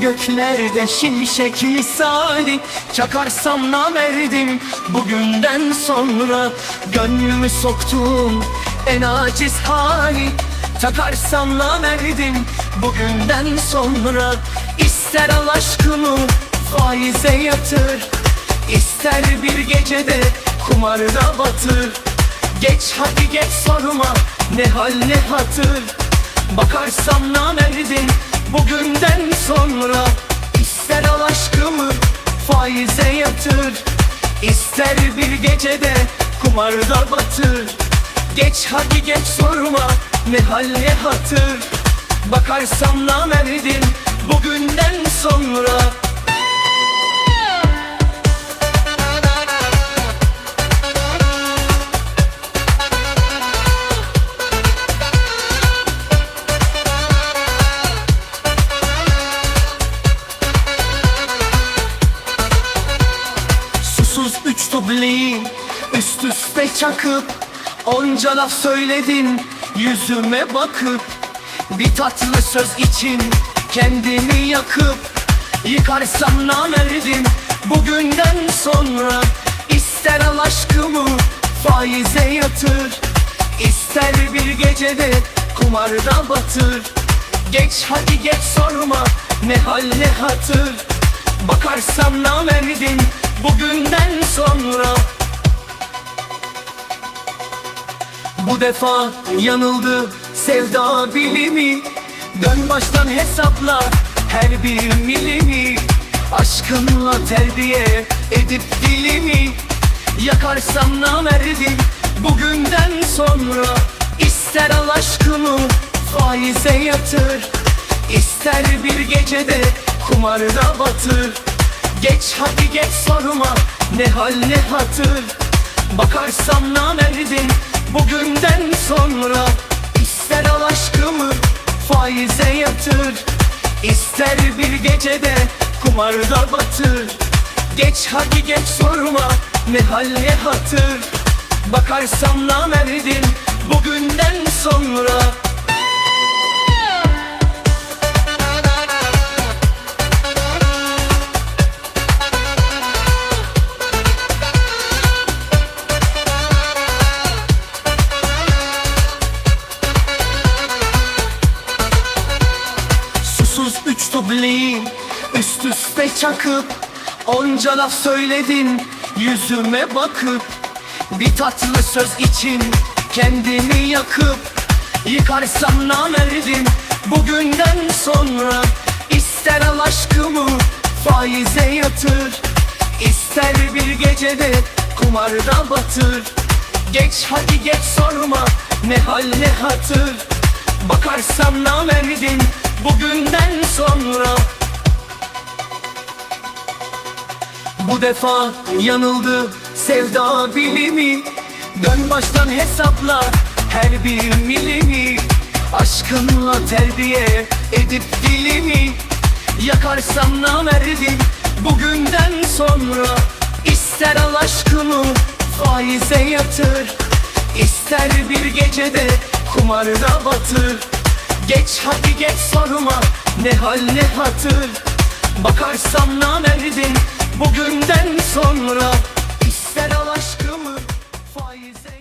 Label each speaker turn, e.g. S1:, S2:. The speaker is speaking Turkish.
S1: göklerde şimşek misali. Çakarsam namerdim bugünden sonra. Gönlümü soktuğum en aciz hali. Takarsam namerdim bugünden sonra. İster al aşkımı faize yatır. İster bir gecede kumarda batır. Geç hadi geç sorma ne hal ne hatır. Bakarsam namerdin bugünden sonra İster al aşkımı faize yatır İster bir gecede kumarda batır. Geç hadi geç sorma ne hal ne hatır. Bakarsam namerdin bugünden sonra Dubleyi üst üste çakıp Onca laf söyledin yüzüme bakıp Bir tatlı söz için kendimi yakıp Yıkarsam namerdim bugünden sonra İster al aşkımı faize yatır İster bir gecede kumarda batır. Geç hadi geç sorma ne hal ne hatır. Bakarsam namerdin bugünden sonra Bu defa yanıldı sevda bilimi. Dön baştan hesapla her bir milimi. Aşkınla terbiye edip dilimi. Yakarsam namerdim bugünden sonra. İster al aşkımı faize yatır İster bir gecede kumarda batır Geç hadi geç sorma ne hal ne hatır Bakarsam namerdin. Bugünden sonra İster al aşkımı faize yatır. İster bir gecede kumarda batır. Geç hadi geç sorma ne hal ne hatır? Bakarsam namerdin. Bugünden sonra Dubleyi üst üste çakıp Onca laf söyledin yüzüme bakıp Bir tatlı söz için kendimi yakıp Yıkarsam namerdim bugünden sonra İster al aşkımı faize yatır İster bir gecede kumarda batır. Geç hadi geç sorma ne hal ne hatır. Bakarsam namerdin bugünden sonra. Bu defa yanıldı sevda bilimi. Dön baştan hesapla her bir milimi. Aşkınla terbiye edip dilimi. Yakarsam namerdim bugünden sonra. İster al aşkımı faize yatır. İster bir gecede kumarda batır Geç hadi geç sorma. Ne hal ne hatır? Bakarsam namerdin. Bugünden sonra İster al aşkımı faize